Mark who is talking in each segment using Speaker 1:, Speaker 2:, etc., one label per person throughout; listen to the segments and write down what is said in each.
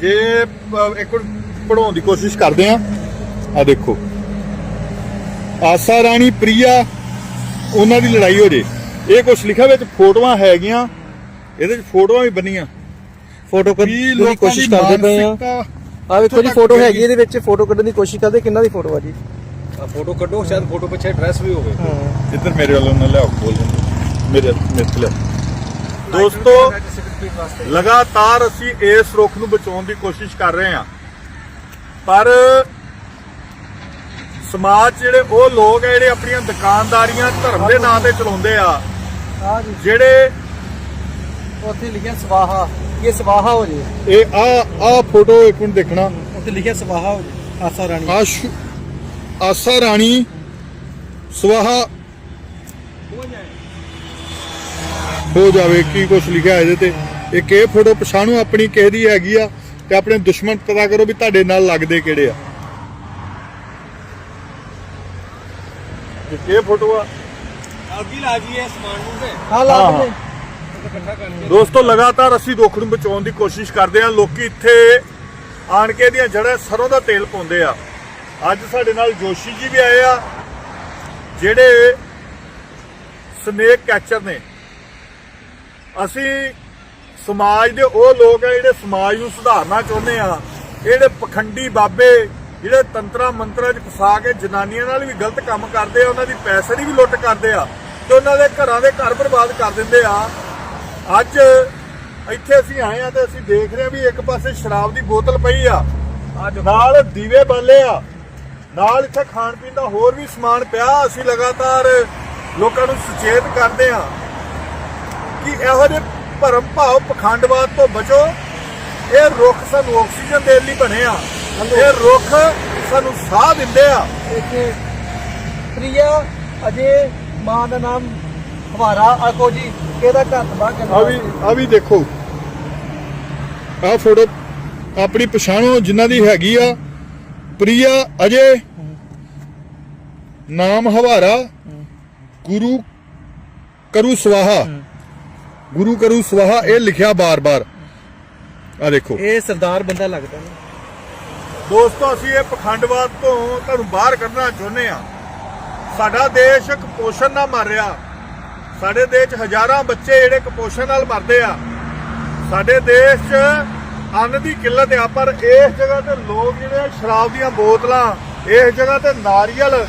Speaker 1: ਜੇ ਇੱਕ ਪੜਾਉਣ ਦੀ ਕੋਸ਼ਿਸ਼ ਕਰਦੇ ਆ ਆ ਦੇਖੋ। ਆਸਾ ਰਾਣੀ ਪ੍ਰਿਆ ਉਹਨਾਂ ਦੀ ਲੜਾਈ ਹੋ ਜੇ। ਇਹ ਕੁਝ ਲਿਖਿਆ ਵਿੱਚ ਫੋਟੋਆਂ ਹੈਗੀਆਂ। ਇਹਦੇ ਵਿੱਚ ਫੋਟੋਆਂ ਵੀ ਬੰਨੀਆਂ।
Speaker 2: ਫੋਟੋ ਕੱਢਣ ਦੀ ਕੋਸ਼ਿਸ਼ ਕਰਦੇ ਪਏ ਆ। ਆ ਵੇਖੋ ਜੀ ਫੋਟੋ ਹੈਗੀ ਇਹਦੇ ਵਿੱਚ। ਫੋਟੋ ਕੱਢਣ ਦੀ ਕੋਸ਼ਿਸ਼ ਕਰਦੇ ਕਿੰਨਾ ਦੀ ਫੋਟੋ ਆ ਜੀ?
Speaker 3: ਫੋਟੋ ਕੱਢੋ ਸ਼ਾਇਦ ਫੋਟੋ ਪਿੱਛੇ ਐਡਰੈਸ ਵੀ
Speaker 2: ਹੋਵੇ।
Speaker 1: ਇੱਧਰ ਮੇਰੇ ਵੱਲੋਂ ਨਾ ਲਿਆਓ ਬੋਲ ਮੇਰੇ ਮੇਰੇ ਲਿਆਓ। ਦੋਸਤੋ ਲਗਾਤਾਰ ਅਸੀਂ ਇਸ ਰੁੱਖ ਨੂੰ ਬਚਾਉਣ ਦੀ ਕੋਸ਼ਿਸ਼ ਕਰ ਰਹੇ ਹਾਂ। ਪਰ ਸਮਾਜ ਜਿਹੜੇ ਉਹ ਲੋਕ ਆ ਜਿਹੜੇ ਆਪਣੀਆਂ ਦੁਕਾਨਦਾਰੀਆਂ ਧਰਮ ਦੇ ਨਾਂ ਤੇ ਚਲਾਉਂਦੇ ਆ ਜਿਹੜੇ
Speaker 2: ਉੱਥੇ ਲਿਖਿਆ ਸਵਾਹਾ। ਇਹ ਸਵਾਹਾ ਹੋ ਜੇ।
Speaker 1: ਇਹ ਆ ਆ ਫੋਟੋ ਇੱਕ ਮਿੰਟ ਦੇਖਣਾ।
Speaker 2: ਉੱਥੇ ਲਿਖਿਆ ਸਵਾਹਾ ਹੋ ਜੇ ਆਸਾ ਰਾਣੀ।
Speaker 1: ਆਸ਼ ਰਾਣੀ ਸਵਾਹਾ। ਹੋ ਹੋ ਜਾਵੇ ਕੀ ਕੁਛ ਲਿਖਿਆ ਇਹਦੇ ਤੇ। ਇੱਕ ਇਹ ਫੋਟੋ ਪਛਾਣੋ ਆਪਣੀ ਕਿਸੇ ਹੈਗੀ ਆ ਤੇ ਆਪਣੇ ਦੁਸ਼ਮਣ ਪਤਾ ਕਰੋ ਵੀ ਤੁਹਾਡੇ ਨਾਲ ਲੱਗਦੇ ਕਿਹੜੇ ਆ। ਇਹ ਫੋਟੋ ਆ।
Speaker 3: ਅੱਗੀ ਲਾ ਜੀ ਇਹ ਸਮਾਨ
Speaker 2: ਨੂੰ ਤੇ।
Speaker 1: ਹਾਂ
Speaker 3: ਲਾ ਦੇ
Speaker 1: ਦੋਸਤੋ ਲਗਾਤਾਰ ਅਸੀਂ ਰੁੱਖ ਨੂੰ ਬਚਾਉਣ ਦੀ ਕੋਸ਼ਿਸ਼ ਕਰਦੇ ਆ ਲੋਕੀ ਇੱਥੇ ਆਣ ਕੇ ਦੀਆਂ ਜੜ੍ਹਾਂ ਸਰੋਂ ਦਾ ਤੇਲ ਪਾਉਂਦੇ ਆ। ਅੱਜ ਸਾਡੇ ਨਾਲ ਜੋਸ਼ੀ ਜੀ ਵੀ ਆਏ ਆ ਜਿਹੜੇ ਸਨੇਕ ਕੈਚਰ ਨੇ। ਅਸੀਂ ਸਮਾਜ ਦੇ ਉਹ ਲੋਕ ਆ ਜਿਹੜੇ ਸਮਾਜ ਨੂੰ ਸੁਧਾਰਨਾ ਚਾਹੁੰਦੇ ਆ ਜਿਹੜੇ ਪਖੰਡੀ ਬਾਬੇ ਜਿਹੜੇ ਤੰਤਰਾ ਮੰਤਰਾਂ 'ਚ ਫਸਾ ਕੇ ਜਨਾਨੀਆਂ ਨਾਲ ਵੀ ਗਲਤ ਕੰਮ ਕਰਦੇ ਆ ਉਹਨਾਂ ਦੀ ਪੈਸੇ ਦੀ ਵੀ ਲੁੱਟ ਕਰਦੇ ਆ ਤੇ ਉਹਨਾਂ ਦੇ ਘਰਾਂ ਦੇ ਘਰ ਬਰਬਾਦ ਕਰ ਦਿੰਦੇ ਆ। ਅੱਜ ਇੱਥੇ ਅਸੀਂ ਆਏ ਆ ਤੇ ਅਸੀਂ ਦੇਖ ਰਹੇ ਆ ਵੀ ਇੱਕ ਪਾਸੇ ਸ਼ਰਾਬ ਦੀ ਬੋਤਲ ਪਈ ਆ ਨਾਲ ਦੀਵੇ ਬਾਲੇ ਆ ਨਾਲ ਇੱਥੇ ਖਾਣ ਪੀਣ ਦਾ ਹੋਰ ਵੀ ਸਮਾਨ ਪਿਆ। ਅਸੀਂ ਲਗਾਤਾਰ ਲੋਕਾਂ ਨੂੰ ਸੁਚੇਤ ਕਰਦੇ ਆ। ਕਿ ਇਹੋ ਜਿਹੇ ਭਰਮ ਭਾਵ ਪਖੰਡਵਾਦ ਤੋਂ ਬਚੋ। ਇਹ ਰੁੱਖ ਸਾਨੂੰ ਆਕਸੀਜਨ ਦੇਣ ਲਈ ਬਣੇ ਆ। ਇਹ ਰੁੱਖ ਸਾਨੂੰ ਸਾਹ ਦਿੰਦੇ ਆ।
Speaker 2: ਇੱਥੇ ਪ੍ਰਿਆ ਅਜੇ ਮਾਂ ਦਾ ਨਾਮ ਹਵਾਰਾ ਆਕੋ ਜੀ ਕਿਹਦਾ ਘਰ ਤਬਾਹ
Speaker 1: ਆ ਵੀ ਆ ਵੀ ਦੇਖੋ। ਆ ਫੋਟੋ ਆਪਣੀ ਪਛਾਣੋ ਜਿਨ੍ਹਾਂ ਦੀ ਹੈਗੀ ਆ। ਪ੍ਰਿਆ ਅਜੇ ਨਾਮ ਹਵਾਰਾ। ਗੁਰੂ ਕਰੂ ਸਵਾਹਾ। ਗੁਰੂ ਕਰੂ ਸਵਾਹਾ ਇਹ ਲਿਖਿਆ ਬਾਰ-ਬਾਰ। ਆ ਦੇਖੋ।
Speaker 2: ਇਹ ਸਰਦਾਰ ਬੰਦਾ ਲੱਗਦਾ ਨਾ।
Speaker 1: ਦੋਸਤੋ ਅਸੀਂ ਇਹ ਪਖੰਡਵਾਦ ਤੋਂ ਤੁਹਾਨੂੰ ਬਾਹਰ ਕੱਢਣਾ ਚਾਹੁੰਦੇ ਆ ਸਾਡਾ ਦੇਸ਼ ਕੁਪੋਸ਼ਣ ਨਾਲ ਮਰ ਰਿਹਾ। ਸਾਡੇ ਦੇਸ਼ 'ਚ ਹਜ਼ਾਰਾਂ ਬੱਚੇ ਜਿਹੜੇ ਕੁਪੋਸ਼ਣ ਨਾਲ ਮਰਦੇ ਆ। ਸਾਡੇ ਦੇਸ਼ 'ਚ ਅੰਨ ਦੀ ਕਿੱਲਤ ਆ ਪਰ ਇਸ ਜਗ੍ਹਾ ਤੇ ਲੋਕ ਜਿਹੜੇ ਆ ਸ਼ਰਾਬ ਦੀਆਂ ਬੋਤਲਾਂ ਇਸ ਜਗ੍ਹਾ ਤੇ ਨਾਰੀਅਲ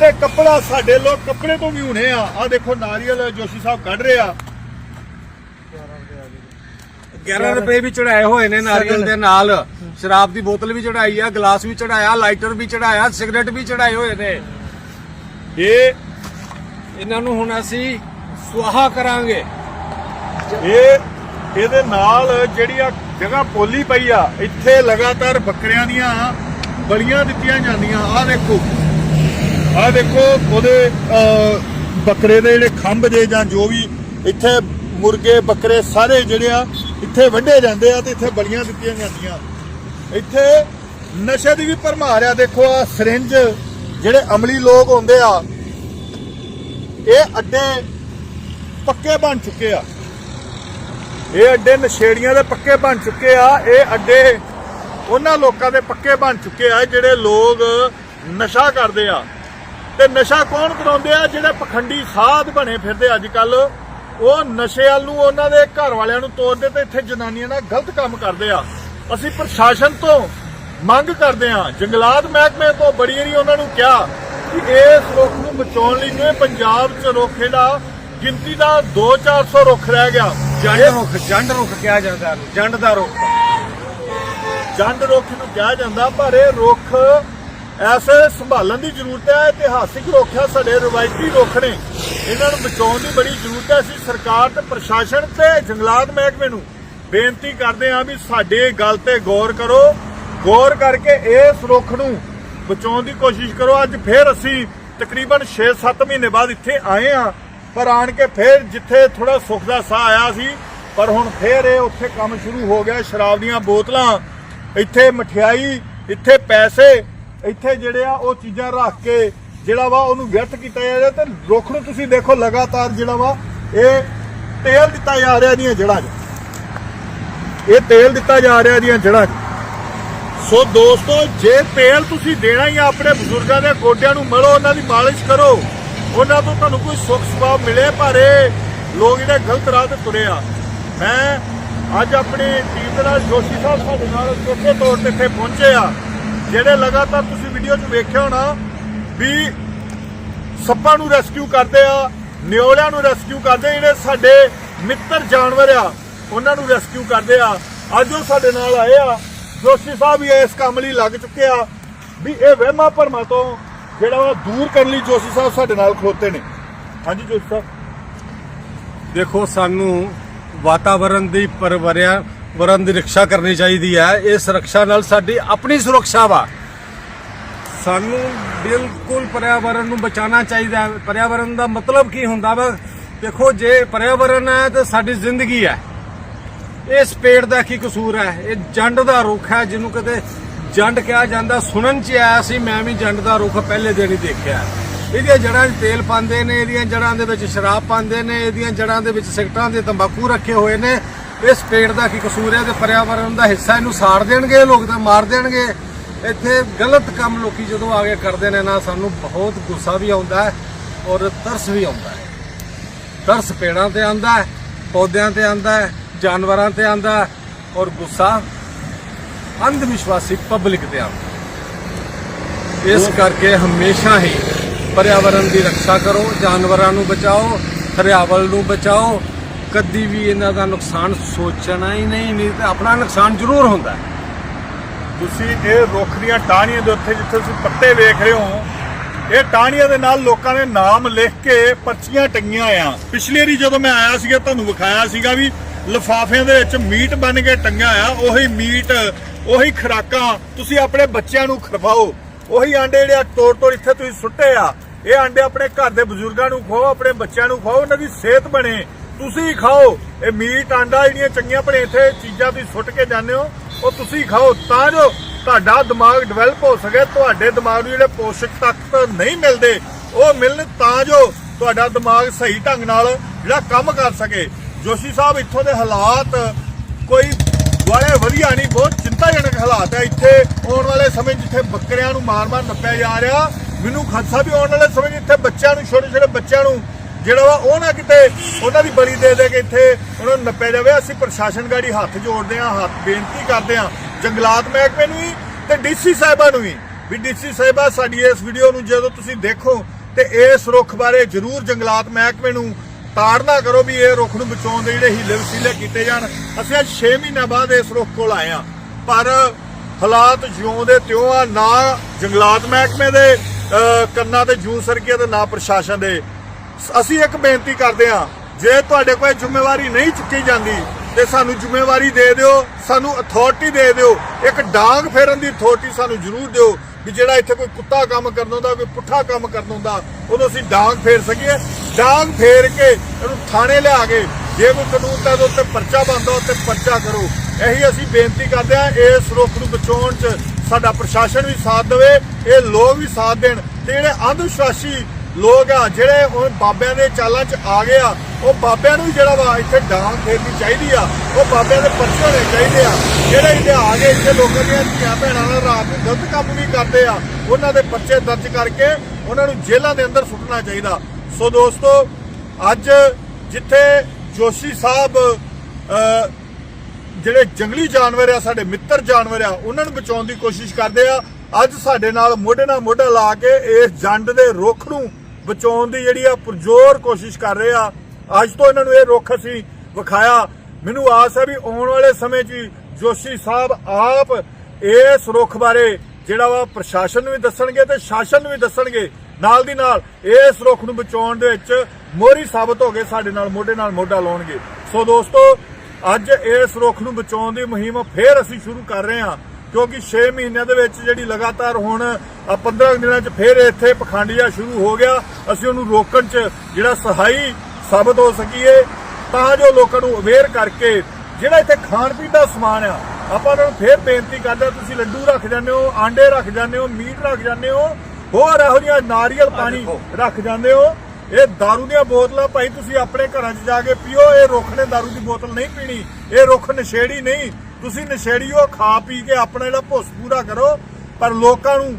Speaker 1: ਤੇ ਕੱਪੜਾ ਸਾਡੇ ਲੋਕ ਕੱਪੜੇ ਤੋਂ ਵੀ ਹੁਣੇ ਆ। ਆ ਦੇਖੋ ਨਾਰੀਅਲ ਜੋਸ਼ੀ ਸਾਹਿਬ ਕੱਢ ਰਹੇ ਆ।
Speaker 3: 11 ਰੁਪਏ ਵੀ ਚੜਾਏ ਹੋਏ ਨੇ ਨਾਰੀਅਲ ਦੇ ਨਾਲ। ਸ਼ਰਾਬ ਦੀ ਬੋਤਲ ਵੀ ਚੜਾਈ ਆ, ਗਲਾਸ ਵੀ ਚੜਾਇਆ, ਲਾਈਟਰ ਵੀ ਚੜਾਇਆ, ਸਿਗਰਟ ਵੀ ਚੜਾਏ ਹੋਏ ਨੇ।
Speaker 1: ਇਹ
Speaker 3: ਇਹਨਾਂ ਨੂੰ ਹੁਣ ਅਸੀਂ ਸੁਆਹਾ ਕਰਾਂਗੇ।
Speaker 1: ਇਹ, ਇਹਦੇ ਨਾਲ ਜਿਹੜੀ ਆ ਜਗ੍ਹਾ ਪੋਲੀ ਪਈ ਆ, ਇੱਥੇ ਲਗਾਤਾਰ ਬੱਕਰਿਆਂ ਦੀਆਂ ਬਲੀਆਂ ਦਿੱਤੀਆਂ ਜਾਂਦੀਆਂ। ਆ ਦੇਖੋ। ਆ ਦੇਖੋ, ਉਹਦੇ ਬੱਕਰੇ ਦੇ ਜਿਹੜੇ ਖੰਭ ਜੇ ਜਾਂ ਜੋ ਵੀ, ਇੱਥੇ ਮੁਰਗੇ, ਬੱਕਰੇ ਸਾਰੇ ਜਿਹੜੇ ਆ ਇੱਥੇ ਵੱਢੇ ਜਾਂਦੇ ਆ ਤੇ ਇੱਥੇ ਬਲੀਆਂ ਦਿੱਤੀਆਂ ਜਾਂਦੀਆਂ। ਇੱਥੇ ਨਸ਼ੇ ਦੀ ਵੀ ਭਰਮਾਰ ਆ। ਦੇਖੋ ਆ ਸਿਰਿੰਜ, ਜਿਹੜੇ ਅਮਲੀ ਲੋਕ ਹੁੰਦੇ ਆ, ਇਹ ਅੱਡੇ ਪੱਕੇ ਬਣ ਚੁੱਕੇ ਆ। ਇਹ ਅੱਡੇ ਨਸ਼ੇੜੀਆਂ ਦੇ ਪੱਕੇ ਬਣ ਚੁੱਕੇ ਆ। ਇਹ ਅੱਡੇ ਉਹਨਾਂ ਲੋਕਾਂ ਦੇ ਪੱਕੇ ਬਣ ਚੁੱਕੇ ਆ ਜਿਹੜੇ ਲੋਕ ਨਸ਼ਾ ਕਰਦੇ ਆ। ਤੇ ਨਸ਼ਾ ਕੌਣ ਕਰਾਉਂਦੇ ਆ? ਜਿਹੜੇ ਪਖੰਡੀ ਸਾਧ ਬਣੇ ਫਿਰਦੇ ਅੱਜ ਕੱਲ੍ਹ ਉਹ ਨਸ਼ੇ ਵੱਲ ਨੂੰ ਉਹਨਾਂ ਦੇ ਘਰ ਵਾਲਿਆਂ ਨੂੰ ਤੋਰਦੇ ਤੇ ਇੱਥੇ ਜਨਾਨੀਆਂ ਨਾਲ ਗਲਤ ਕੰਮ ਕਰਦੇ ਆ। ਅਸੀਂ ਪ੍ਰਸ਼ਾਸਨ ਤੋਂ ਮੰਗ ਕਰਦੇ ਆ। ਜੰਗਲਾਤ ਮਹਿਕਮੇ ਤੋਂ ਬੜੀ ਵਾਰੀ ਉਹਨਾਂ ਨੂੰ ਕਿਹਾ ਕਿ ਇਸ ਰੁੱਖ ਨੂੰ ਬਚਾਉਣ ਲਈ ਜਿਵੇਂ ਪੰਜਾਬ 'ਚ ਰੁੱਖ ਦਾ ਗਿਣਤੀ ਦਾ 2-400 ਰੁੱਖ ਰਹਿ ਗਿਆ।
Speaker 3: ਜੰਡ ਰੁੱਖ ਜੰਡ ਰੁੱਖ ਕਿਹਾ ਜਾਂਦਾ ਜੰਡ ਦਾ ਰੁੱਖ।
Speaker 1: ਜੰਡ ਰੁੱਖ ਨੂੰ ਕਿਹਾ ਜਾਂਦਾ ਪਰ ਇਹ ਰੁੱਖ ਐਸੇ ਸੰਭਾਲਣ ਦੀ ਜ਼ਰੂਰਤ ਹੈ, ਇਤਿਹਾਸਿਕ ਰੁੱਖ ਆ ਸਾਡੇ ਰਵਾਇਤੀ ਰੁੱਖ ਨੇ। ਇਹਨਾਂ ਨੂੰ ਬਚਾਉਣ ਦੀ ਬੜੀ ਜ਼ਰੂਰਤ ਹੈ। ਅਸੀਂ ਸਰਕਾਰ ਤੇ ਪ੍ਰਸ਼ਾਸਨ ਤੇ ਜੰਗਲਾਤ ਮਹਿਕਮੇ ਨੂੰ ਬੇਨਤੀ ਕਰਦੇ ਹਾਂ ਵੀ ਸਾਡੇ ਗੱਲ ਤੇ ਗੌਰ ਕਰੋ। ਗੌਰ ਕਰਕੇ ਇਸ ਰੁੱਖ ਨੂੰ ਬਚਾਉਣ ਦੀ ਕੋਸ਼ਿਸ਼ ਕਰੋ। ਅੱਜ ਫੇਰ ਅਸੀਂ ਤਕਰੀਬਨ 6-7 ਮਹੀਨੇ ਬਾਅਦ ਇੱਥੇ ਆਏ ਆ ਪਰ ਆਣ ਕੇ ਫੇਰ ਜਿੱਥੇ ਥੋੜਾ ਸੁੱਖ ਦਾ ਸਾਹ ਆਇਆ ਸੀ, ਪਰ ਹੁਣ ਫੇਰ ਇਹ ਉੱਥੇ ਕੰਮ ਸ਼ੁਰੂ ਹੋ ਗਿਆ। ਸ਼ਰਾਬ ਦੀਆਂ ਬੋਤਲਾਂ, ਇੱਥੇ ਮਠਿਆਈ, ਇੱਥੇ ਪੈਸੇ ਇੱਥੇ ਜਿਹੜੇ ਆ, ਉਹ ਚੀਜ਼ਾਂ ਰੱਖ ਕੇ ਜਿਹੜਾ ਵਾ ਉਹਨੂੰ ਵਿਅਰਥ ਕੀਤਾ ਜਾ ਰਿਹਾ ਤੇ ਰੁੱਖ ਨੂੰ ਤੁਸੀਂ ਦੇਖੋ ਲਗਾਤਾਰ ਜਿਹੜਾ ਵਾ, ਇਹ ਤੇਲ ਦਿੱਤਾ ਜਾ ਰਿਹਾ ਦੀਆਂ ਜੜ੍ਹਾਂ 'ਚ। ਇਹ ਤੇਲ ਦਿੱਤਾ ਜਾ ਰਿਹਾ ਦੀਆਂ ਜੜ੍ਹਾਂ 'ਚ। ਸੋ ਦੋਸਤੋ, ਜੇ ਤੇਲ ਤੁਸੀਂ ਦੇਣਾ ਹੀ ਆ ਆਪਣੇ ਬਜ਼ੁਰਗਾਂ ਦੇ ਗੋਡਿਆਂ ਨੂੰ ਮਲੋ ਉਹਨਾਂ ਦੀ ਮਾਲਿਸ਼ ਕਰੋ। ਉਹਨਾਂ ਤੋਂ ਤੁਹਾਨੂੰ ਕੋਈ ਸੁੱਖ ਸੁਭਾਅ ਮਿਲੇ, ਪਰ ਇਹ ਲੋਕ ਜਿਹੜੇ ਗਲਤ ਰਾਹ ਤੇ ਤੁਰੇ ਆ। ਮੈਂ ਅੱਜ ਆਪਣੇ ਟੀਮ ਦੇ ਨਾਲ ਜੋਸ਼ੀ ਸਾਹਿਬ ਸਾਡੇ ਨਾਲ ਚੌਥੇ ਤੌਰ ਤੇ ਇੱਥੇ ਪਹੁੰਚੇ ਆ। ਜਿਹੜੇ ਲਗਾਤਾਰ ਤੁਸੀਂ ਵੀਡੀਓ 'ਚ ਵੇਖਿਆ ਹੋਣਾ ਵੀ ਸੱਪਾਂ ਨੂੰ ਰੈਸਕਿਊ ਕਰਦੇ ਆ, ਨਿਓਲਿਆਂ ਨੂੰ ਰੈਸਕਿਊ ਕਰਦੇ ਜਿਹੜੇ ਸਾਡੇ ਮਿੱਤਰ ਜਾਨਵਰ ਆ, ਉਹਨਾਂ ਨੂੰ ਰੈਸਕਿਊ ਕਰਦੇ ਆ। ਅੱਜ ਉਹ ਸਾਡੇ ਨਾਲ ਆਏ ਆ। ਜੋਸ਼ੀ ਸਾਹਿਬ ਵੀ ਇਸ ਕੰਮ ਲਈ ਲੱਗ ਚੁੱਕੇ ਆ ਵੀ ਇਹ ਵਹਿਮਾਂ ਭਰਮਾਂ ਤੋਂ ਜਿਹੜਾ ਵਾ ਦੂਰ ਕਰਨ ਲਈ ਜੋਸ਼ੀ ਸਾਹਿਬ ਸਾਡੇ ਨਾਲ ਖਲੋਤੇ ਨੇ। ਹਾਂਜੀ ਜੋਸ਼ੀ ਸਾਹਿਬ।
Speaker 3: ਦੇਖੋ, ਸਾਨੂੰ ਵਾਤਾਵਰਣ ਦੀ ਪਰਵਰਿਆ ਪਰਵਰਿਆਵਰਨ ਦੀ ਰੱਖਿਆ ਕਰਨੀ ਚਾਹੀਦੀ ਹੈ। ਇਸ ਰੱਖਿਆ ਨਾਲ ਸਾਡੀ ਆਪਣੀ ਸੁਰੱਖਿਆ ਵਾ। ਸਾਨੂੰ ਬਿਲਕੁਲ ਪਰਿਆਵਰਣ ਨੂੰ ਬਚਾਉਣਾ ਚਾਹੀਦਾ ਹੈ। ਪਰਿਆਵਰਣ ਦਾ ਮਤਲਬ ਕੀ ਹੁੰਦਾ ਵਾ? ਦੇਖੋ, ਜੇ ਪਰਿਆਵਰਣ ਹੈ ਤਾਂ ਸਾਡੀ ਜ਼ਿੰਦਗੀ ਹੈ। ਇਸ ਪੇੜ ਦਾ ਕੀ ਕਸੂਰ ਹੈ? ਇਹ ਜੰਡ ਦਾ ਰੁੱਖ ਹੈ, ਜਿਹਨੂੰ ਕਦੇ ਜੰਡ ਕਿਹਾ ਜਾਂਦਾ। ਸੁਣਨ ਚ ਆਇਆ ਸੀ, ਮੈਂ ਵੀ ਜੰਡ ਦਾ ਰੁੱਖ ਪਹਿਲੇ ਦਿਨ ਹੀ ਦੇਖਿਆ। ਇਹਦੀਆਂ ਜੜ੍ਹਾਂ 'ਚ ਤੇਲ ਪਾਉਂਦੇ ਨੇ, ਇਹਦੀਆਂ ਜੜ੍ਹਾਂ ਦੇ ਵਿੱਚ ਸ਼ਰਾਬ ਪਾਉਂਦੇ ਨੇ, ਇਹਦੀਆਂ ਜੜ੍ਹਾਂ ਦੇ ਵਿੱਚ ਸਿਗਰਟਾਂ ਦੇ ਤੰਬਾਕੂ ਰੱਖੇ ਹੋਏ ਨੇ। ਇਸ ਪੇੜ ਦਾ ਕੀ ਕਸੂਰ ਹੈ? ਤੇ ਪਰਿਆਵਰਣ ਦਾ ਹਿੱਸਾ ਇਹਨੂੰ ਸਾੜ ਦੇਣਗੇ, ਲੋਕ ਤਾਂ ਮਾਰ ਦੇਣਗੇ। ਇੱਥੇ ਗਲਤ ਕੰਮ ਲੋਕੀ ਜਦੋਂ ਆ ਕੇ ਕਰਦੇ ਨੇ ਨਾ, ਸਾਨੂੰ ਬਹੁਤ ਗੁੱਸਾ ਵੀ ਆਉਂਦਾ ਹੈ ਔਰ ਤਰਸ ਵੀ ਆਉਂਦਾ ਹੈ। ਤਰਸ ਪੇੜਾਂ ਤੇ ਆਂਦਾ ਹੈ, ਪੌਦਿਆਂ ਤੇ ਆਂਦਾ ਹੈ, ਜਾਨਵਰਾਂ ਤੇ ਆਂਦਾ ਹੈ ਔਰ ਗੁੱਸਾ ਅੰਧ ਵਿਸ਼ਵਾਸੀ ਪਬਲਿਕ ਤੇ ਆਉਂਦਾ ਇਸ ਕਰਕੇ ਹਮੇਸ਼ਾ ਹੀ ਪਰਿਆਵਰਣ ਦੀ ਰੱਖਿਆ ਕਰੋ, ਜਾਨਵਰਾਂ ਨੂੰ ਬਚਾਓ, ਹਰਿਆਵਲ ਨੂੰ ਬਚਾਓ ਕਦੀ ਵੀ ਇਹਨਾਂ ਦਾ ਨੁਕਸਾਨ ਸੋਚਣਾ ਹੀ ਨਹੀਂ ਨਹੀਂ ਤੇ ਆਪਣਾ ਨੁਕਸਾਨ ਜ਼ਰੂਰ ਹੁੰਦਾ ਹੈ।
Speaker 1: ਤੁਸੀਂ ਇਹ ਰੁੱਖ ਦੀਆਂ ਟਾਹਣੀਆਂ ਦੇ ਉੱਤੇ ਜਿੱਥੇ ਤੁਸੀਂ ਪੱਤੇ ਵੇਖ ਰਹੇ ਹੋ, ਇਹ ਟਾਹਣੀਆਂ ਦੇ ਨਾਲ ਲੋਕਾਂ ਨੇ ਨਾਮ ਲਿਖ ਕੇ ਪਰਚੀਆਂ ਟੰਗੀਆਂ ਆ। ਪਿਛਲੀ ਵਾਰੀ ਜਦੋਂ ਮੈਂ ਆਇਆ ਸੀਗਾ, ਤੁਹਾਨੂੰ ਵਿਖਾਇਆ ਸੀਗਾ ਵੀ ਲਿਫਾਫਿਆਂ ਦੇ ਵਿੱਚ ਮੀਟ ਬਣ ਕੇ ਟੰਗਿਆ ਆ, ਉਹੀ ਮੀਟ, ਉਹੀ ਖੁਰਾਕਾਂ ਤੁਸੀਂ ਆਪਣੇ ਬੱਚਿਆਂ ਨੂੰ ਖਵਾਓ ਉਹੀ ਆਂਡੇ ਜਿਹੜੇ ਆ ਤੋੜ ਤੋੜ ਇੱਥੇ ਤੁਸੀਂ ਸੁੱਟੇ ਆ। ਇਹ ਆਂਡੇ ਆਪਣੇ ਘਰ ਦੇ ਬਜ਼ੁਰਗਾਂ ਨੂੰ ਖਵਾਓ, ਆਪਣੇ ਬੱਚਿਆਂ ਨੂੰ ਖਵਾਓ, ਉਹਨਾਂ ਦੀ ਸਿਹਤ ਬਣੇ। ਤੁਸੀਂ ਖਾਓ। ਇਹ ਮੀਟ, ਆਂਡਾ ਜਿਹੜੀਆਂ ਚੰਗੀਆਂ ਭਲੇ ਇੱਥੇ ਚੀਜ਼ਾਂ ਤੁਸੀਂ ਸੁੱਟ ਕੇ ਜਾਂਦੇ ਹੋ, ਉਹ ਤੁਸੀਂ ਖਾਓ। ਤਾਂ ਜੋ ਤੁਹਾਡਾ ਦਿਮਾਗ ਡਿਵੈਲਪ ਹੋ ਸਕੇ, ਤੁਹਾਡੇ ਦਿਮਾਗ ਨੂੰ ਜਿਹੜੇ ਪੋਸ਼ਕ ਤੱਤ ਨਹੀਂ ਮਿਲਦੇ, ਉਹ ਮਿਲਣ ਤਾਂ ਜੋ ਤੁਹਾਡਾ ਦਿਮਾਗ ਸਹੀ ਢੰਗ ਨਾਲ ਜਿਹੜਾ ਕੰਮ ਕਰ ਸਕੇ। ਜੋਸ਼ੀ ਸਾਹਿਬ, ਇੱਥੋਂ ਦੇ ਹਾਲਾਤ ਕੋਈ ਵਾਲੇ ਵਧੀਆ ਨਹੀਂ, ਬਹੁਤ ਚਿੰਤਾਜਨਕ ਹਾਲਾਤ ਹੈ ਇੱਥੇ। ਆਉਣ ਵਾਲੇ ਸਮੇਂ ਜਿੱਥੇ ਬੱਕਰਿਆਂ ਨੂੰ ਮਾਰ-ਮਾਰ ਨੱਪਿਆ ਜਾ ਰਿਹਾ, ਮੈਨੂੰ ਖਦਸ਼ਾ ਵੀ ਆਉਣ ਵਾਲੇ ਸਮੇਂ 'ਚ ਇੱਥੇ ਬੱਚਿਆਂ ਨੂੰ, ਛੋਟੇ-ਛੋਟੇ ਬੱਚਿਆਂ ਨੂੰ ਜਿਹੜਾ ਵਾ ਉਹ ਨਾ ਕਿਤੇ ਉਹਨਾਂ ਦੀ ਬਲੀ ਦੇ ਦੇ ਕੇ ਇੱਥੇ ਉਹਨਾਂ ਨੂੰ ਨੱਪਿਆ ਜਾਵੇ। ਅਸੀਂ ਪ੍ਰਸ਼ਾਸਨ ਗਾੜੀ ਹੱਥ ਜੋੜਦੇ ਹਾਂ, ਹੱਥ ਬੇਨਤੀ ਕਰਦੇ ਹਾਂ। ਜੰਗਲਾਤ ਮਹਿਕਮੇ ਨੂੰ ਵੀ ਤੇ ਡੀਸੀ ਸਾਹਿਬਾਂ ਨੂੰ ਵੀ। ਵੀ ਡੀਸੀ ਸਾਹਿਬਾ ਸਾਡੀ ਇਸ ਵੀਡੀਓ ਨੂੰ ਜਦੋਂ ਤੁਸੀਂ ਦੇਖੋ ਤੇ ਇਸ ਰੁੱਖ ਬਾਰੇ ਜ਼ਰੂਰ ਜੰਗਲਾਤ ਮਹਿਕਮੇ ਨੂੰ ਤਾੜਨਾ ਕਰੋ ਵੀ ਇਹ ਰੁੱਖ ਨੂੰ ਬਚਾਉਣ ਦੇ ਜਿਹੜੇ ਹੀਲੇ ਵਸੀਲੇ ਕੀਤੇ ਜਾਣ। ਅਸੀਂ ਅੱਜ 6 ਮਹੀਨਿਆਂ ਬਾਅਦ ਇਸ ਰੁੱਖ ਕੋਲ ਆਏ ਆ ਪਰ ਹਾਲਾਤ ਜਿਉਂ ਦੇ ਤਿਉਂ ਆ, ਨਾ ਜੰਗਲਾਤ ਮਹਿਕਮੇ ਦੇ ਕੰਨਾਂ ਤੇ ਜੂ ਸਰਕੀਆਂ ਤੇ ਨਾ ਪ੍ਰਸ਼ਾਸਨ ਦੇ। ਅਸੀਂ ਇੱਕ ਬੇਨਤੀ ਕਰਦੇ ਹਾਂ, ਜੇ ਤੁਹਾਡੇ ਕੋਲ ਜ਼ਿੰਮੇਵਾਰੀ ਨਹੀਂ ਚੁੱਕੀ ਜਾਂਦੀ, ਤੇ ਸਾਨੂੰ ਜ਼ਿੰਮੇਵਾਰੀ ਦੇ ਦਿਓ, ਸਾਨੂੰ ਅਥਾਰਟੀ ਦੇ ਦਿਓ, ਇੱਕ ਡਾਂਗ ਫੇਰਨ ਦੀ ਅਥਾਰਟੀ ਸਾਨੂੰ ਜ਼ਰੂਰ ਦਿਓ ਵੀ ਜਿਹੜਾ ਇੱਥੇ ਕੋਈ ਕੁੱਤਾ ਕੰਮ ਕਰਨ ਹੁੰਦਾ, ਕੋਈ ਪੁੱਠਾ ਕੰਮ ਕਰਨ ਹੁੰਦਾ, ਉਹਨੂੰ ਅਸੀਂ ਡਾਂਗ ਫੇਰ ਸਕੀਏ। ਡਾਂਗ ਫੇਰ ਕੇ ਇਹਨੂੰ ਥਾਣੇ ਲਿਆ ਕੇ ਜੇ ਕੋਈ ਕਾਨੂੰਨ ਤਾਂ ਇਹਦੇ ਉੱਤੇ ਪਰਚਾ ਬੰਦਾ ਉੱਤੇ ਪਰਚਾ ਕਰੋ। ਇਹੀ ਅਸੀਂ ਬੇਨਤੀ ਕਰਦੇ ਹਾਂ, ਇਸ ਰੁੱਖ ਨੂੰ ਬਚਾਉਣ 'ਚ ਸਾਡਾ ਪ੍ਰਸ਼ਾਸਨ ਵੀ ਸਾਥ ਦੇਵੇ, ਇਹ ਲੋਕ ਵੀ ਸਾਥ ਦੇਣ, ਤੇ ਜਿਹੜੇ ਅੰਧ ਵਿਸ਼ਵਾਸੀ ਲੋਕ ਆ, ਜਿਹੜੇ ਹੁਣ ਬਾਬਿਆਂ ਦੇ ਚਾਲਾਂ 'ਚ ਆ ਗਏ ਆ, ਉਹ ਬਾਬਿਆਂ ਨੂੰ ਵੀ ਜਿਹੜਾ ਵਾ ਇੱਥੇ ਡਾਂਗ ਫੇਰਨੀ ਚਾਹੀਦੀ ਆ, ਉਹ ਬਾਬਿਆਂ ਦੇ ਪਰਚੇ ਹੋਣੇ ਚਾਹੀਦੇ ਆ। ਜਿਹੜੇ ਇੱਥੇ ਆ ਗਏ, ਇੱਥੇ ਲੋਕਾਂ ਦੀਆਂ ਧੀਆਂ ਭੈਣਾਂ ਨਾਲ ਰਾਤ ਨੂੰ ਗਲਤ ਕੰਮ ਵੀ ਕਰਦੇ ਆ, ਉਹਨਾਂ ਦੇ ਪਰਚੇ ਦਰਜ ਕਰਕੇ ਉਹਨਾਂ ਨੂੰ ਜੇਲ੍ਹਾਂ ਦੇ ਅੰਦਰ ਸੁੱਟਣਾ ਚਾਹੀਦਾ। ਸੋ ਦੋਸਤੋ, ਅੱਜ ਜਿੱਥੇ ਜੋਸ਼ੀ ਸਾਹਿਬ ਜਿਹੜੇ ਜੰਗਲੀ ਜਾਨਵਰ ਆ, ਸਾਡੇ ਮਿੱਤਰ ਜਾਨਵਰ ਆ, ਉਹਨਾਂ ਨੂੰ ਬਚਾਉਣ ਦੀ ਕੋਸ਼ਿਸ਼ ਕਰਦੇ ਆ, ਅੱਜ ਸਾਡੇ ਨਾਲ ਮੋਢੇ ਨਾਲ ਮੋਢਾ ਲਾ ਕੇ ਇਸ ਜੰਡ ਦੇ ਰੁੱਖ ਨੂੰ ਬਚਾਉਣ ਦੀ ਜਿਹੜੀ ਆ ਪੁਰਜ਼ੋਰ ਕੋਸ਼ਿਸ਼ ਕਰ ਰਹੇ ਆ। ਅੱਜ ਤੋਂ ਇਹਨਾਂ ਨੂੰ ਇਹ ਰੁੱਖ ਅਸੀਂ ਵਿਖਾਇਆ। ਮੈਨੂੰ ਆਸ ਹੈ ਵੀ ਆਉਣ ਵਾਲੇ ਸਮੇਂ 'ਚ ਵੀ ਜੋਸ਼ੀ ਸਾਹਿਬ ਆਪ ਇਸ ਰੁੱਖ ਬਾਰੇ ਜਿਹੜਾ ਵਾ ਪ੍ਰਸ਼ਾਸਨ ਨੂੰ ਵੀ ਦੱਸਣਗੇ ਤੇ ਸ਼ਾਸਨ ਨੂੰ ਵੀ ਦੱਸਣਗੇ। ਨਾਲ ਦੀ ਨਾਲ ਇਸ ਰੁੱਖ ਨੂੰ ਬਚਾਉਣ ਦੇ ਵਿੱਚ ਮੋਹਰੀ ਸਾਬਤ ਹੋ ਗਏ ਸਾਡੇ ਨਾਲ ਮੋਢੇ ਨਾਲ ਮੋਢਾ ਲਾਉਣਗੇ। ਸੋ ਦੋਸਤੋ, ਅੱਜ ਇਸ ਰੁੱਖ ਨੂੰ ਬਚਾਉਣ ਦੀ ਮੁਹਿੰਮ ਫੇਰ ਅਸੀਂ ਸ਼ੁਰੂ ਕਰ ਰਹੇ ਹਾਂ। ਕਿਉਂਕਿ 6 ਮਹੀਨਿਆਂ ਦੇ ਵਿੱਚ ਜਿਹੜੀ ਲਗਾਤਾਰ ਹੁਣ ਆਹ 15 ਦਿਨਾਂ 'ਚ ਫਿਰ ਇੱਥੇ ਪਖੰਡੀਆ ਸ਼ੁਰੂ ਹੋ ਗਿਆ ਅਸੀਂ ਉਹਨੂੰ ਰੋਕਣ 'ਚ ਜਿਹੜਾ ਸਹਾਈ ਸਾਬਤ ਹੋ ਸਕੀਏ ਤਾਂ ਜੋ ਲੋਕਾਂ ਨੂੰ ਅਵੇਅਰ ਕਰਕੇ ਜਿਹੜਾ ਇੱਥੇ ਖਾਣ ਪੀਣ ਦਾ ਸਮਾਨ ਆ ਆਪਾਂ ਉਹਨਾਂ ਨੂੰ ਫੇਰ ਬੇਨਤੀ ਕਰਦੇ ਹਾਂ, ਤੁਸੀਂ ਲੱਡੂ ਰੱਖ ਜਾਂਦੇ ਹੋ ਆਂਡੇ ਰੱਖ ਜਾਂਦੇ ਹੋ ਮੀਟ ਰੱਖ ਜਾਂਦੇ ਹੋ ਹੋਰ ਇਹੋ ਜਿਹੀਆਂ ਨਾਰੀਅਲ ਪਾਣੀ
Speaker 3: ਦੇਖੋ।
Speaker 1: ਰੱਖ ਜਾਂਦੇ ਹੋ ਇਹ दारू ਦੀਆਂ ਬੋਤਲਾਂ ਭਾਈ ਤੁਸੀਂ ਆਪਣੇ ਘਰਾਂ 'ਚ ਜਾ ਕੇ ਪੀਓ ਇਹ ਰੁੱਖ ਨੇ दारू ਦੀ ਬੋਤਲ ਨਹੀਂ ਪੀਣੀ ਇਹ ਰੁੱਖ ਨਸ਼ੇੜੀ ਨਹੀਂ ਤੁਸੀਂ ਨਸ਼ੇੜੀਓ ਖਾ ਪੀ ਕੇ ਆਪਣਾ ਜਿਹੜਾ ਭੁੱਸ ਪੂਰਾ ਕਰੋ, ਪਰ ਲੋਕਾਂ ਨੂੰ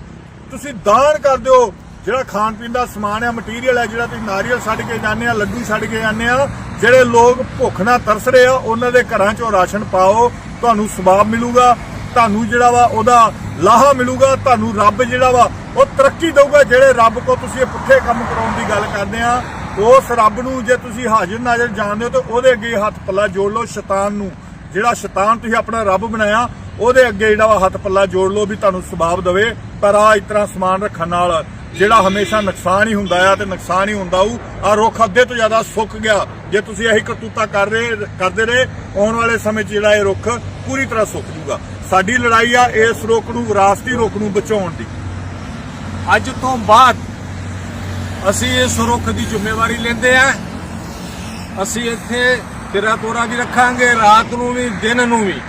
Speaker 1: ਤੁਸੀਂ ਦਾਨ ਕਰ ਦਿਓ ਜਿਹੜਾ ਖਾਣ ਪੀਣ ਦਾ ਸਮਾਨ ਹੈ ਮਟੀਰੀਅਲ ਹੈ ਜਿਹੜਾ ਤੁਸੀਂ ਨਾਰੀਅਲ ਛੱਡ ਕੇ ਜਾਂਦੇ ਆ, ਲੱਡੂ ਛੱਡ ਕੇ ਜਾਂਦੇ ਆ, ਜਿਹੜੇ ਲੋਕ ਭੁੱਖ ਨਾਲ ਤਰਸ ਰਹੇ ਆ, ਉਹਨਾਂ ਦੇ ਘਰਾਂ 'ਚੋਂ ਰਾਸ਼ਨ ਪਾਓ, ਤੁਹਾਨੂੰ ਸਵਾਬ ਮਿਲੂਗਾ, ਤੁਹਾਨੂੰ ਜਿਹੜਾ ਵਾ ਉਹਦਾ ਲਾਹਾ ਮਿਲੂਗਾ, ਤੁਹਾਨੂੰ ਰੱਬ ਜਿਹੜਾ ਵਾ ਉਹ ਤਰੱਕੀ ਦੇਊਗਾ, ਜਿਹੜੇ ਰੱਬ ਕੋ ਤੁਸੀਂ ਇਹ ਪੁੱਠੇ ਕੰਮ ਕਰਾਉਣ ਦੀ ਗੱਲ ਕਰਦੇ ਆ, ਉਸ ਰੱਬ ਨੂੰ ਜੇ ਤੁਸੀਂ ਹਾਜ਼ਰ ਨਾਜ਼ਰ ਜਾਣਦੇ ਹੋ, ਤਾਂ ਉਹਦੇ ਅੱਗੇ ਹੱਥ ਪੱਲਾ ਜੋੜ ਲਓ, ਸ਼ੈਤਾਨ ਨੂੰ। ਜਿਹੜਾ ਸ਼ੈਤਾਨ ਤੁਸੀਂ ਆਪਣਾ ਰੱਬ ਬਣਾਇਆ, ਉਹਦੇ ਅੱਗੇ ਜਿਹੜਾ ਵਾ ਹੱਥ ਪੱਲਾ ਜੋੜ ਲਓ ਵੀ ਤੁਹਾਨੂੰ ਸਵਾਬ ਦੇਵੇ, ਪਰ ਆ ਇਸ ਤਰ੍ਹਾਂ ਸਮਾਨ ਰੱਖਣ ਨਾਲ ਜਿਹੜਾ ਹਮੇਸ਼ਾ ਨੁਕਸਾਨ ਹੀ ਹੁੰਦਾ ਆ ਤੇ ਨੁਕਸਾਨ ਹੀ ਹੁੰਦਾ ਉਹ ਆ ਰੁੱਖ ਅੱਧੇ ਤੋਂ ਜ਼ਿਆਦਾ ਸੁੱਕ ਗਿਆ। ਜੇ ਤੁਸੀਂ ਇਹੀ ਕਰਤੂਤਾ ਕਰ ਰਹੇ, ਕਰਦੇ ਰਹੇ, ਆਉਣ ਵਾਲੇ ਸਮੇਂ 'ਚ ਜਿਹੜਾ ਇਹ ਰੁੱਖ ਪੂਰੀ ਤਰ੍ਹਾਂ ਸੁੱਕ ਜੂਗਾ ਸਾਡੀ ਲੜਾਈ ਆ ਇਸ ਰੁੱਖ ਨੂੰ, ਵਿਰਾਸਤੀ ਰੁੱਖ ਨੂੰ ਬਚਾਉਣ ਦੀ।
Speaker 3: ਅੱਜ ਤੋਂ ਬਾਅਦ ਅਸੀਂ ਇਸ ਰੁੱਖ ਦੀ ਜ਼ਿੰਮੇਵਾਰੀ ਲੈਂਦੇ ਆ। ਅਸੀਂ ਇੱਥੇ ਤੇਰਾ ਤੋਰਾ ਵੀ ਰੱਖਾਂਗੇ, ਰਾਤ ਨੂੰ ਵੀ, ਦਿਨ ਨੂੰ ਵੀ।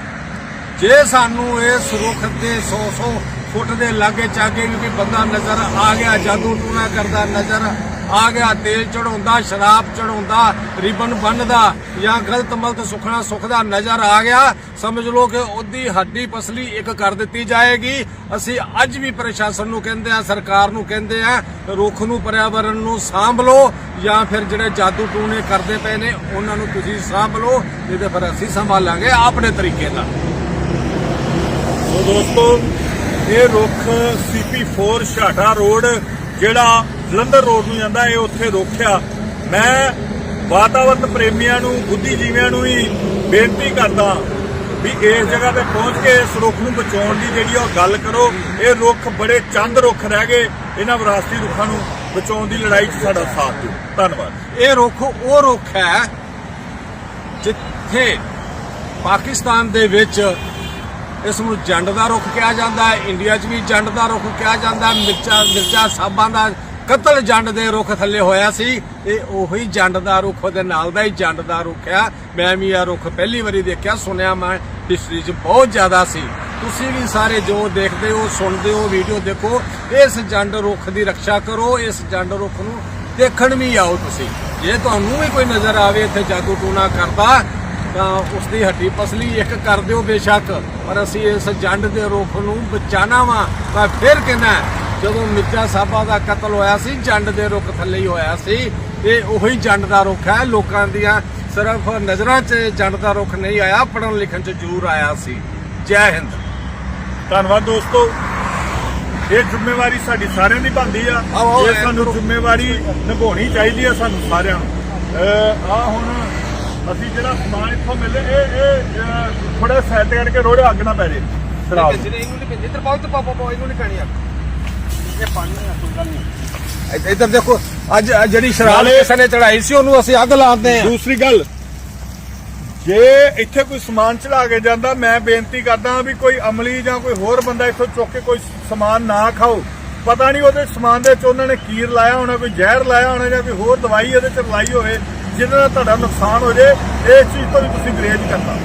Speaker 3: ਜੇ ਸਾਨੂੰ ਇਹ ਰੁੱਖ ਦੇ 100 100 ਫੁੱਟ ਦੇ ਲਾਗੇ ਚਾਗੇ ਵੀ ਕੋਈ ਬੰਦਾ ਨਜ਼ਰ ਆ ਗਿਆ, ਜਾਦੂ ਟੂਣਾ ਕਰਦਾ ਨਜ਼ਰ ਆ ਗਿਆ, ਤੇਲ ਚੜਾਉਂਦਾ, ਸ਼ਰਾਬ ਚੜਾਉਂਦਾ, ਰਿਬਨ ਬੰਨਦਾ ਜਾਂ ਗਲਤ ਮਲਤ ਸੁਖਣਾ ਸੁਖਦਾ ਨਜ਼ਰ ਆ ਗਿਆ। ਸਮਝ ਲਓ ਕਿ ਉਹਦੀ ਹੱਡੀ ਪਸਲੀ ਇੱਕ ਕਰ ਦਿੱਤੀ ਜਾਏਗੀ। ਅਸੀਂ ਅੱਜ ਵੀ ਪ੍ਰਸ਼ਾਸਨ ਨੂੰ ਕਹਿੰਦੇ ਆ ਸਰਕਾਰ ਨੂੰ ਕਹਿੰਦੇ ਆ ਰੁੱਖ ਨੂੰ ਪਰਿਆਵਰਣ ਨੂੰ ਸਾਂਭ ਲਓ ਜਾਂ ਫਿਰ ਜਿਹੜੇ ਜਾਦੂ ਟੂਣੇ ਕਰਦੇ ਪਏ ਨੇ, ਉਹਨਾਂ ਨੂੰ ਤੁਸੀਂ ਸਾਂਭ ਲਓ ਨਹੀਂ ਫਿਰ ਅਸੀਂ ਸੰਭਾਲਾਂਗੇ ਆਪਣੇ ਤਰੀਕੇ ਨਾਲ।
Speaker 1: ਸੋ ਦੋਸਤੋ, ਇਹ ਰੁੱਖ CP4 ਛਾਟਾ ਰੋਡ, ਜਿਹੜਾ ਜਲੰਧਰ ਰੋਡ ਨੂੰ ਜਾਂਦਾ, ਇਹ ਉੱਥੇ ਰੋਕਿਆ। ਮੈਂ ਵਾਤਾਵਰਣ ਪ੍ਰੇਮੀਆਂ ਨੂੰ, ਬੁੱਧੀਜੀਵੀਆਂ ਨੂੰ ਵੀ ਬੇਨਤੀ ਕਰਦਾ ਵੀ ਇਸ ਜਗ੍ਹਾ ਤੇ ਪਹੁੰਚ ਕੇ ਇਸ ਰੁੱਖ ਨੂੰ ਬਚਾਉਣ ਦੀ ਜਿਹੜੀ ਉਹ ਗੱਲ ਕਰੋ। ਇਹ ਰੁੱਖ ਬੜੇ ਚੰਦ ਰੁੱਖ ਰਹਿ ਗਏ, ਇਹਨਾਂ ਵਿਰਾਸਤੀ ਰੁੱਖਾਂ ਨੂੰ ਬਚਾਉਣ ਦੀ ਲੜਾਈ 'ਚ ਸਾਡਾ ਸਾਥ ਦਿਓ। ਧੰਨਵਾਦ।
Speaker 3: ਇਹ ਰੁੱਖ ਉਹ ਰੁੱਖ ਹੈ ਜਿੱਥੇ ਪਾਕਿਸਤਾਨ ਦੇ ਵਿੱਚ ਇਸ ਨੂੰ ਜੰਡ ਦਾ ਰੁੱਖ ਕਿਹਾ ਜਾਂਦਾ ਹੈ, ਇੰਡੀਆ 'ਚ ਵੀ ਜੰਡ ਦਾ ਰੁੱਖ ਕਿਹਾ ਜਾਂਦਾ ਹੈ, ਮਿਰਚਾ ਮਿਰਚਾ ਸਾਬਾਂ ਦਾ ਕਤਲ ਜੰਡ ਦੇ ਰੁੱਖ ਥੱਲੇ ਹੋਇਆ ਸੀ। ਇਹ ਉਹੀ ਜੰਡ ਦਾ ਰੁੱਖ, ਉਹਦੇ ਨਾਲ ਦਾ ਹੀ ਜੰਡ ਦਾ ਰੁੱਖ ਆ। ਮੈਂ ਵੀ ਇਹ ਰੁੱਖ ਪਹਿਲੀ ਵਾਰੀ ਦੇਖਿਆ, ਸੁਣਿਆ ਮੈਂ ਹਿਸਟਰੀ 'ਚ ਬਹੁਤ ਜ਼ਿਆਦਾ ਸੀ। ਤੁਸੀਂ ਵੀ ਸਾਰੇ ਜੋ ਦੇਖਦੇ ਹੋ, ਸੁਣਦੇ ਹੋ ਵੀਡੀਓ ਦੇਖੋ, ਇਸ ਜੰਡ ਰੁੱਖ ਦੀ ਰੱਖਿਆ ਕਰੋ, ਇਸ ਜੰਡ ਰੁੱਖ ਨੂੰ ਦੇਖਣ ਵੀ ਆਓ ਤੁਸੀਂ। ਜੇ ਤੁਹਾਨੂੰ ਵੀ ਕੋਈ ਨਜ਼ਰ ਆਵੇ, ਇੱਥੇ ਜਾਦੂ ਟੂਣਾ ਕਰਦਾ, ਤਾਂ ਉਸ ਦੀ ਹੱਡੀ ਪਸਲੀ ਇੱਕ ਕਰ ਦਿਓ ਬੇਸ਼ੱਕ। ਪਰ ਅਸੀਂ ਇਸ ਜੰਡ ਦੇ ਰੁੱਖ ਨੂੰ ਬਚਾਣਾ ਵਾ, ਤਾਂ ਫਿਰ ਕਹਿੰਦਾ ਜਦੋਂ ਮਿਰਜ਼ਾ ਸਾਹਿਬਾ ਦਾ ਕਤਲ ਹੋਇਆ ਸੀ ਜੰਡ ਦੇ ਰੁੱਖ ਥੱਲੇ ਹੀ ਹੋਇਆ ਸੀ ਇਹ ਉਹੀ ਜੰਡ ਦਾ ਰੁੱਖ ਹੈ। ਲੋਕਾਂ ਦੀਆਂ ਸਿਰਫ ਨਜ਼ਰਾਂ 'ਚ ਜੰਡ ਦਾ ਰੁੱਖ ਨਹੀਂ ਆਇਆ ਪੜਨ ਲਿਖਣ 'ਚ ਜ਼ਰੂਰ ਆਇਆ ਸੀ। ਜੈ ਹਿੰਦ।
Speaker 1: ਧੰਨਵਾਦ ਦੋਸਤੋ। ਇਹ ਜ਼ਿੰਮੇਵਾਰੀ ਸਾਡੀ ਸਾਰਿਆਂ ਦੀ ਬਣਦੀ ਆ। ਇਹ ਸਾਨੂੰ। ਜ਼ਿੰਮੇਵਾਰੀ ਨਿਭਾਉਣੀ ਚਾਹੀਦੀ ਆ ਸਾਨੂੰ ਸਾਰਿਆਂ ਨੂੰ। ਆ ਹੁਣ ਅਸੀਂ ਜਿਹੜਾ ਸਮਾਨ ਇੱਥੋਂ ਮਿਲੇ ਇਹ ਇਹ ਥੋੜਾ ਸਾਈਡ ਕਰਕੇ ਰੋੜੇ ਅੱਗ ਨਾ ਪੈ ਜੇ। ਸ਼ਰਾਬ।
Speaker 2: ਇਹਨੂੰ ਨਹੀਂ ਪੈਂਦੀ ਪਾਓ ਤੇ ਪਾਪਾ ਪਾਓ ਇਹਨੂੰ ਨਹੀਂ ਪੈਣੀ ਅੱਗ।
Speaker 3: ਇੱਧਰ ਦੇਖੋ ਅੱਜ ਅੱਜ ਜਿਹੜੀ ਸ਼ਰਾਬ
Speaker 1: ਨਾਲੇ-
Speaker 3: ਕਿਸੇ ਨੇ ਚੜਾਈ ਸੀ ਉਹਨੂੰ ਅਸੀਂ ਅੱਗ ਲਾਉਂਦੇ ਆ
Speaker 1: ਦੂਸਰੀ ਗੱਲ ਜੇ ਇੱਥੇ ਕੋਈ ਸਮਾਨ ਚੜਾ ਕੇ ਜਾਂਦਾ ਮੈਂ ਬੇਨਤੀ ਕਰਦਾ ਵੀ ਕੋਈ ਅਮਲੀ ਜਾਂ ਕੋਈ ਹੋਰ ਬੰਦਾ ਇੱਥੋਂ ਚੁੱਕ ਕੇ ਕੋਈ ਸਮਾਨ ਨਾ ਖਾਓ। ਪਤਾ ਨਹੀਂ ਉਹਦੇ ਸਮਾਨ ਦੇ ਵਿੱਚ ਉਹਨਾਂ ਨੇ ਕੀਰ ਲਾਇਆ ਹੋਣਾ ਕੋਈ ਜ਼ਹਿਰ ਲਾਇਆ ਹੋਣਾ ਜਾਂ ਕੋਈ ਹੋਰ ਦਵਾਈ ਉਹਦੇ ਚ ਲਾਈ ਹੋਵੇ ਜਿਹਦੇ ਨਾਲ ਤੁਹਾਡਾ ਨੁਕਸਾਨ ਹੋ ਜੇ ਇਸ ਚੀਜ਼ ਤੋਂ ਵੀ ਤੁਸੀਂ ਗਰੇਜ ਕਰਨਾ।